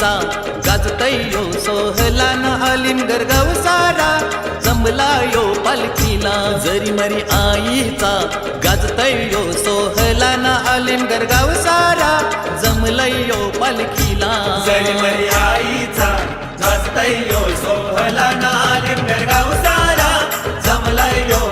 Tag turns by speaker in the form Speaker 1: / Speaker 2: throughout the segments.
Speaker 1: गावचा गाजतय यो सोहला न आलिम गरगाव सारा जमला यो पालखीला
Speaker 2: जरी मरी आईचा. गाजतय यो सोहला न आलिम गरगाव सारा जमलय यो पालखीला. जरी मरी आईचा गाजतय यो सोहला न आलिम गरगाव सारा जमलय यो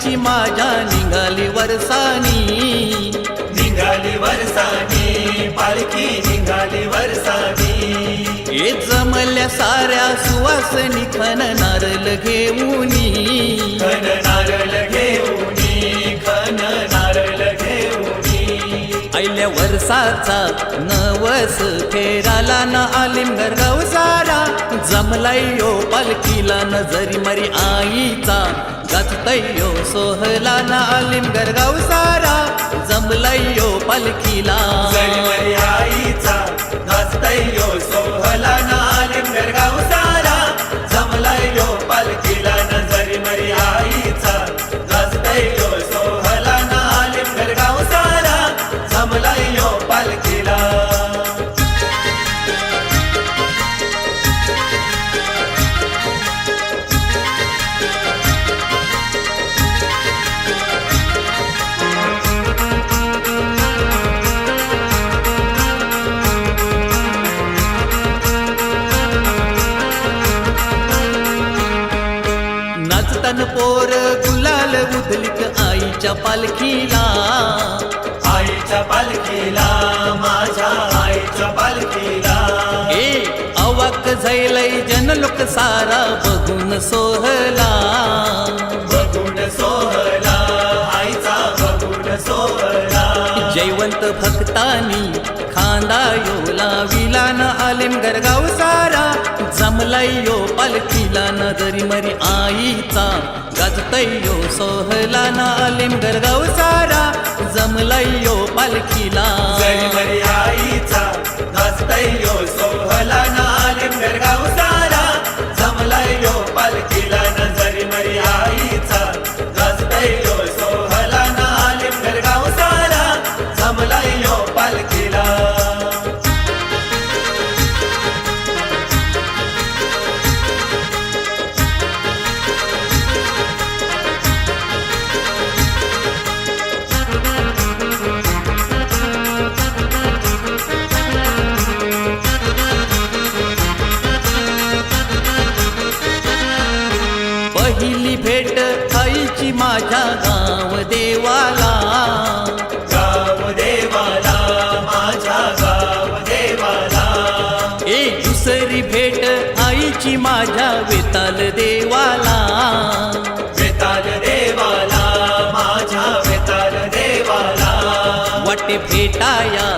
Speaker 1: आईची माझ्या निघाली वरसानी.
Speaker 2: निघाली वरसानी पालखी निघाली वरसानी.
Speaker 1: ए जमल्या साऱ्या सुवासनी खन नारळ घेऊनी.
Speaker 2: खन नारळ घेऊनी खन घेऊनी.
Speaker 1: आयल्या वर्षाचा नवस फेराला न आलिमगर गाव सारा जमलाय यो पालखीला न जरी मरी आईचा. गाजतय सोहला न आलिमगर गाव सारा जमलयो पालखीला.
Speaker 2: आईचा गाजतय सोहला
Speaker 1: पोर गुलाल उधलित आईच्या पालखीला.
Speaker 2: आईच्या पालखीला माझ्या आईच्या पालखीला.
Speaker 1: ए अवाक झैलय जनलोक सारा बघून सोहला.
Speaker 2: बघून सोहला आईचा बघून सोहला.
Speaker 1: जयवंत भक्तानी खांदा यो लाविला न आलिम गरगाव सारा. जमलाय यो पालखीला न दरी मरी आईचा गाजतय यो सोहला ना आलिम गरगाव सारा जमलाय यो पालखीला.
Speaker 2: जरी मरी आईचा गाजतय यो सोहला नालिम गाव सारा.
Speaker 1: भेट आईची माझ्या गाव देवाला
Speaker 2: गाव देवाला माझ्या गाव देवाला
Speaker 1: ए दुसरी भेट आईची माझ्या वेताल देवाला.
Speaker 2: वेताल देवाला माझ्या वेताल देवाला.
Speaker 1: वाटे भेटाया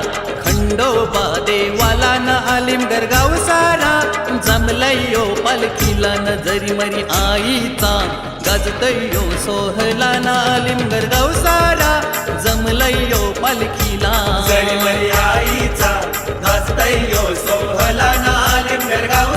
Speaker 1: खंडोबा देवाला न आलिम गरगाव सारा. जमलयो पालखीला नजरी मरी आईचा. गाजतयो सोहला न आलिम सारा जमलयो पालखीला
Speaker 2: जरी मरी आईचा. गाजतय सोहला नालिम गाव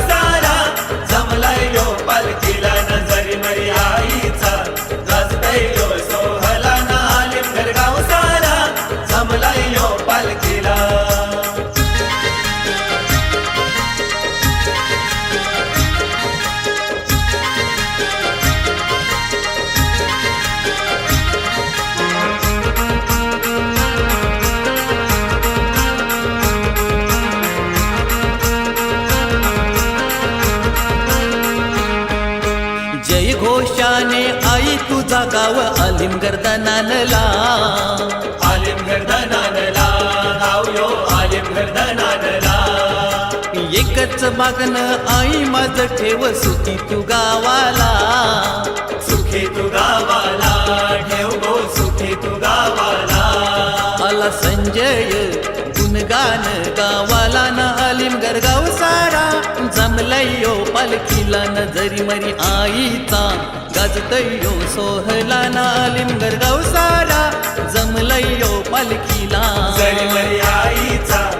Speaker 1: तुझा गाव आलिम गर्दनानला.
Speaker 2: आलिम गर्दनानला. गाव यो आलिम गर्दनानला.
Speaker 1: एकच मागणं आई माझ ठेव सुखी तू गावाला. न जरी मरी आईचा. गाजतयो सोहला ना लिमगर जमलयो पालखीला.
Speaker 2: जरी मरी आईचा.